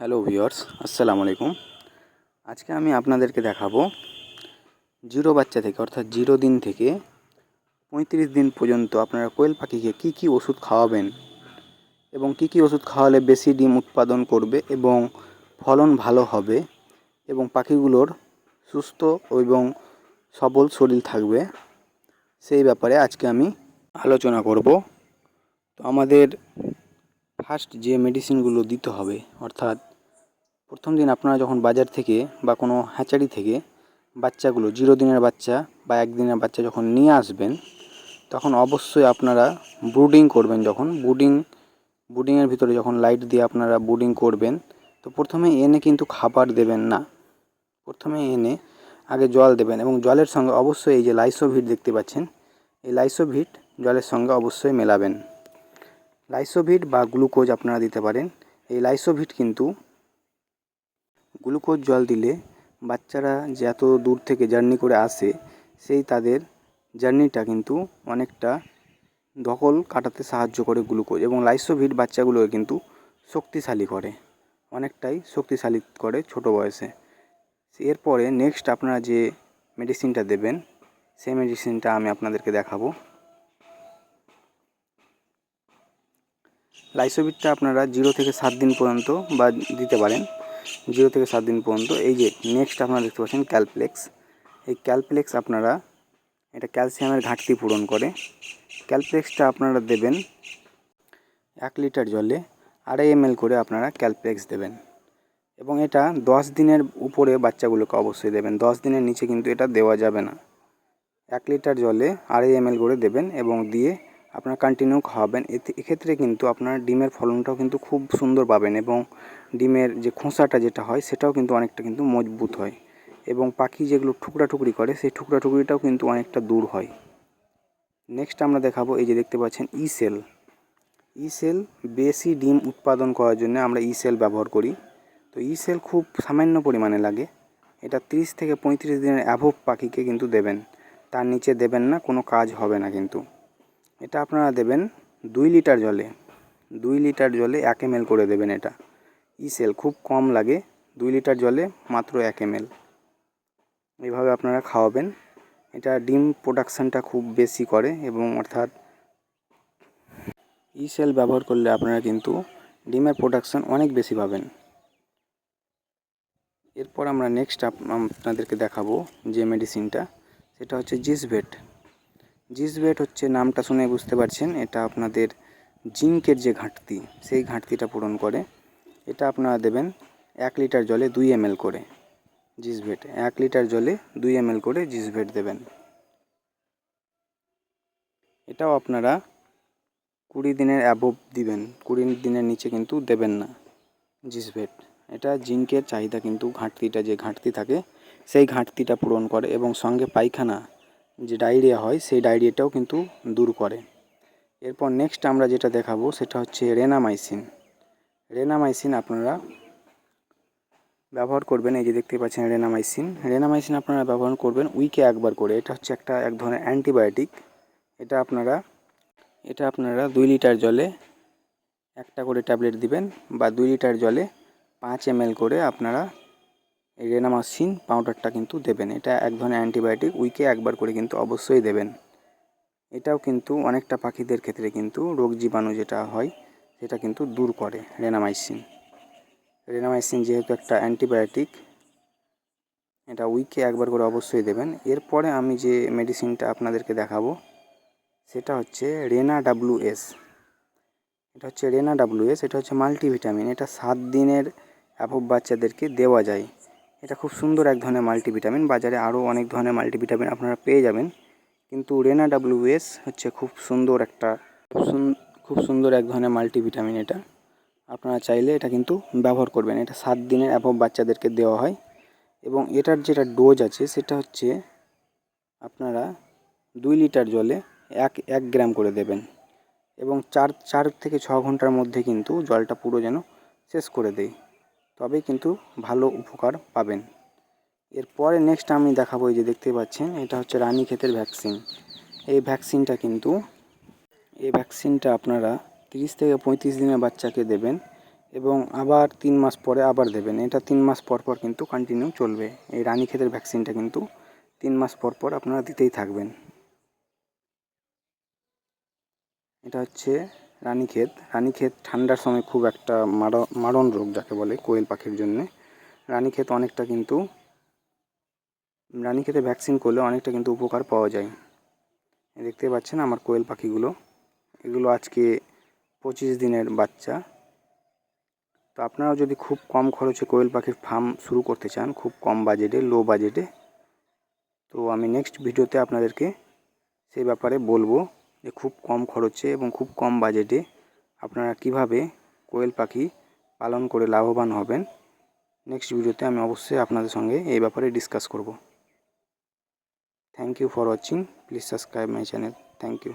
Hello viewers, আসসালামু আলাইকুম। আজকে আমি আপনাদেরকে দেখাবো জিরো বাচ্চা থেকে, অর্থাৎ জিরো দিন থেকে পঁয়ত্রিশ দিন পর্যন্ত আপনারা কোয়েল পাখিকে কি কি ওষুধ খাওয়াবেন এবং কি কি ওষুধ খাওয়ালে বেশি ডিম উৎপাদন করবে এবং ফলন ভালো হবে এবং পাখিগুলোর সুস্থ এবং সবল শরীর থাকবে, সেই ব্যাপারে আজকে আমি আলোচনা করব। তো আমাদের ফার্স্ট যে মেডিসিনগুলো দিতে হবে, অর্থাৎ প্রথম দিন আপনারা যখন বাজার থেকে বা কোনো হ্যাচারি থেকে বাচ্চাগুলো জিরো দিনের বাচ্চা বা একদিনের বাচ্চা যখন নিয়ে আসবেন, তখন অবশ্যই আপনারা ব্রুডিং করবেন যখন। ব্রুডিং ব্রুডিংয়ের ভিতরে যখন লাইট দিয়ে আপনারা ব্রুডিং করবেন, তো প্রথমে এনে কিন্তু খাবার দেবেন না। প্রথমে এনে আগে জল দেবেন এবং জলের সঙ্গে অবশ্যই এই যে লাইসোভিট দেখতে পাচ্ছেন, এই লাইসোভিট জলের সঙ্গে অবশ্যই মেলাবেন। লাইসোভিট বা গ্লুকোজ আপনারা দিতে পারেন। এই লাইসোভিট কিন্তু গ্লুকোজ জল দিলে বাচ্চারা যে এত দূর থেকে জার্নি করে আসে, সেই তাদের জার্নিটা কিন্তু অনেকটা ধকল কাটাতে সাহায্য করে গ্লুকোজ এবং লাইসোভিট বাচ্চাগুলোকে কিন্তু শক্তিশালী করে, অনেকটাই শক্তিশালী করে ছোট বয়সে। এরপরে নেক্সট আপনারা যে মেডিসিনটা দেবেন, সেই মেডিসিনটা আমি আপনাদেরকে দেখাবো। লাইসোভিটটা আপনারা জিরো থেকে সাত দিন পর্যন্ত বা দিতে পারেন। জিরো থেকে সাত দিন পর্যন্ত। এই যে নেক্সট আপনারা দেখতে পাচ্ছেন ক্যালপ্লেক্স এই ক্যালপ্লেক্স আপনারা এটা ক্যালসিয়ামের ঘাটতি পূরণ করে। ক্যালপ্লেক্সটা আপনারা দেবেন এক লিটার জলে আড়াই এম করে আপনারা ক্যালপ্লেক্স দেবেন। এবং এটা দশ দিনের উপরে বাচ্চাগুলোকে অবশ্যই দেবেন। দশ দিনের নিচে কিন্তু এটা দেওয়া যাবে না। এক লিটার জলে আড়াই এম করে দেবেন এবং দিয়ে আপনার কন্টিনিউ খাওয়াবেন। এতে, এক্ষেত্রে কিন্তু আপনার ডিমের ফলনটাও কিন্তু খুব সুন্দর পাবেন এবং ডিমের যে খোসাটা যেটা হয়, সেটাও কিন্তু অনেকটা কিন্তু মজবুত হয় এবং পাখি যেগুলো টুকরা টুকরি করে, সেই টুকরা টুকরিটাও কিন্তু অনেকটা দূর হয়। নেক্সট আমরা দেখাবো এই যে দেখতে পাচ্ছেন ই সেল ই সেল বেশি ডিম উৎপাদন করার জন্য আমরা ই সেল ব্যবহার করি। তো ই সেল খুব সামান্য পরিমাণে লাগে। এটা তিরিশ থেকে পঁয়ত্রিশ দিনের অ্যাভোভ পাখিকে কিন্তু দেবেন। তার নিচে দেবেন না, কোনো কাজ হবে না কিন্তু। এটা আপনারা দেবেন দুই লিটার জলে। দুই লিটার জলে এক এম করে দেবেন এটা। ইসেল খুব কম লাগে, দুই লিটার জলে মাত্র এক এম এভাবে আপনারা খাওয়াবেন। এটা ডিম প্রোডাকশানটা খুব বেশি করে এবং অর্থাৎ ইসেল ব্যবহার করলে আপনারা কিন্তু ডিমের প্রোডাকশান অনেক বেশি পাবেন। এরপর আমরা নেক্সট আপনাদেরকে দেখাবো যে মেডিসিনটা সেটা হচ্ছে জিসভেট। জিসভেট হচ্ছে নামটা শুনে বুঝতে পারছেন, এটা আপনাদের জিঙ্কের যে ঘাটতি, সেই ঘাটতিটা পূরণ করে। এটা আপনারা দেবেন এক লিটার জলে দুই এম করে জিসভেট এক লিটার জলে দুই এম করে জিসভেট দেবেন। এটাও আপনারা কুড়ি দিনের অ্যাবোভ দিবেন, কুড়ি দিনের নিচে কিন্তু দেবেন না জিসভেট এটা জিঙ্কের চাহিদা কিন্তু ঘাটতিটা, যে ঘাটতি থাকে, সেই ঘাটতিটা পূরণ করে এবং সঙ্গে পায়খানা যে ডায়রিয়া হয়, সেই ডায়রিয়াটাও কিন্তু দূর করে। এরপর নেক্সট আমরা যেটা দেখাবো, সেটা হচ্ছে রেনামাইসিন রেনামাইসিন আপনারা ব্যবহার করবেন, এই যে দেখতে পাচ্ছেন রেনামাইসিন রেনামাইসিন আপনারা ব্যবহার করবেন উইকে একবার করে। এটা হচ্ছে একটা, এক ধরনের অ্যান্টিবায়োটিক এটা আপনারা এটা আপনারা দুই লিটার জলে একটা করে ট্যাবলেট দিবেন বা দুই লিটার জলে পাঁচ এম করে আপনারা রেনামাসিন পাউডারটা কিন্তু দেবেন। এটা এক ধরনের অ্যান্টিবায়োটিক, উইকে একবার করে কিন্তু অবশ্যই দেবেন। এটাও কিন্তু অনেকটা পাখিদের ক্ষেত্রে কিন্তু রোগ জীবাণু যেটা হয়, সেটা কিন্তু দূর করে রেনামাইসিন রেনামাইসিন যেহেতু একটা অ্যান্টিবায়োটিক, এটা উইকে একবার করে অবশ্যই দেবেন। এরপরে আমি যে মেডিসিনটা আপনাদেরকে দেখাবো, সেটা হচ্ছে রেনা ডাব্লু এস। এটা হচ্ছে রেনা ডাব্লু এস, এটা হচ্ছে মাল্টিভিটামিন। এটা সাত দিনের অ্যাভব বাচ্চাদেরকে দেওয়া যায়। এটা খুব সুন্দর এক ধরনের মাল্টিভিটামিন বাজারে আরও অনেক ধরনের মাল্টিভিটামিন আপনারা পেয়ে যাবেন। কিন্তু রেনা ডাব্লিউএস হচ্ছে খুব সুন্দর একটা, খুব সুন্দর এক ধরনের মাল্টিভিটামিন এটা। আপনারা চাইলে এটা কিন্তু ব্যবহার করবেন। এটা সাত দিনের অ্যাভব বাচ্চাদেরকে দেওয়া হয়। এবং এটার যেটা ডোজ আছে, সেটা হচ্ছে আপনারা দুই লিটার জলে এক এক গ্রাম করে দেবেন। এবং চার চার থেকে ছ ঘণ্টার মধ্যে কিন্তু জলটা পুরো যেন শেষ করে দেয়। তবেই কিন্তু ভালো উপকার পাবেন। এরপরে নেক্সট আমি দেখাবো এই যে দেখতে পাচ্ছেন, এটা হচ্ছে রানীক্ষেতের ভ্যাকসিন এই ভ্যাকসিনটা কিন্তু, এই ভ্যাকসিনটা আপনারা তিরিশ থেকে পঁয়ত্রিশ দিনের বাচ্চাকে দেবেন এবং আবার তিন মাস পরে আবার দেবেন। এটা তিন মাস পর পর কিন্তু কন্টিনিউ চলবে। এই রানী ক্ষেতের ভ্যাকসিনটা কিন্তু তিন মাস পর পর আপনারা দিতেই থাকবেন। এটা হচ্ছে রানীক্ষেত। রানীক্ষেত ঠান্ডার সময় খুব একটা মার- মারণ রোগ যাকে বলে কোয়েল পাখির জন্য। রানীক্ষেত অনেকটা কিন্তু, রানীক্ষেতে ভ্যাকসিন করলে অনেকটা কিন্তু উপকার পাওয়া যায়। দেখতে পাচ্ছেন আমার কোয়েল পাখিগুলো। এগুলো আজকে পঁচিশ দিনের বাচ্চা। তো আপনারাও যদি খুব কম খরচে কোয়েল পাখির ফার্ম শুরু করতে চান, খুব কম বাজেটে, লো বাজেটে, তো আমি নেক্সট ভিডিওতে আপনাদেরকে সেই ব্যাপারে বলব। যে খুব কম খরচে এবং খুব কম বাজেটে আপনারা কীভাবে কোয়েল পাখি পালন করে লাভবান হবেন নেক্সট ভিডিওতে আমি অবশ্যই আপনাদের সঙ্গে এই ব্যাপারে ডিসকাস করব। Thank you for watching please subscribe my channel thank you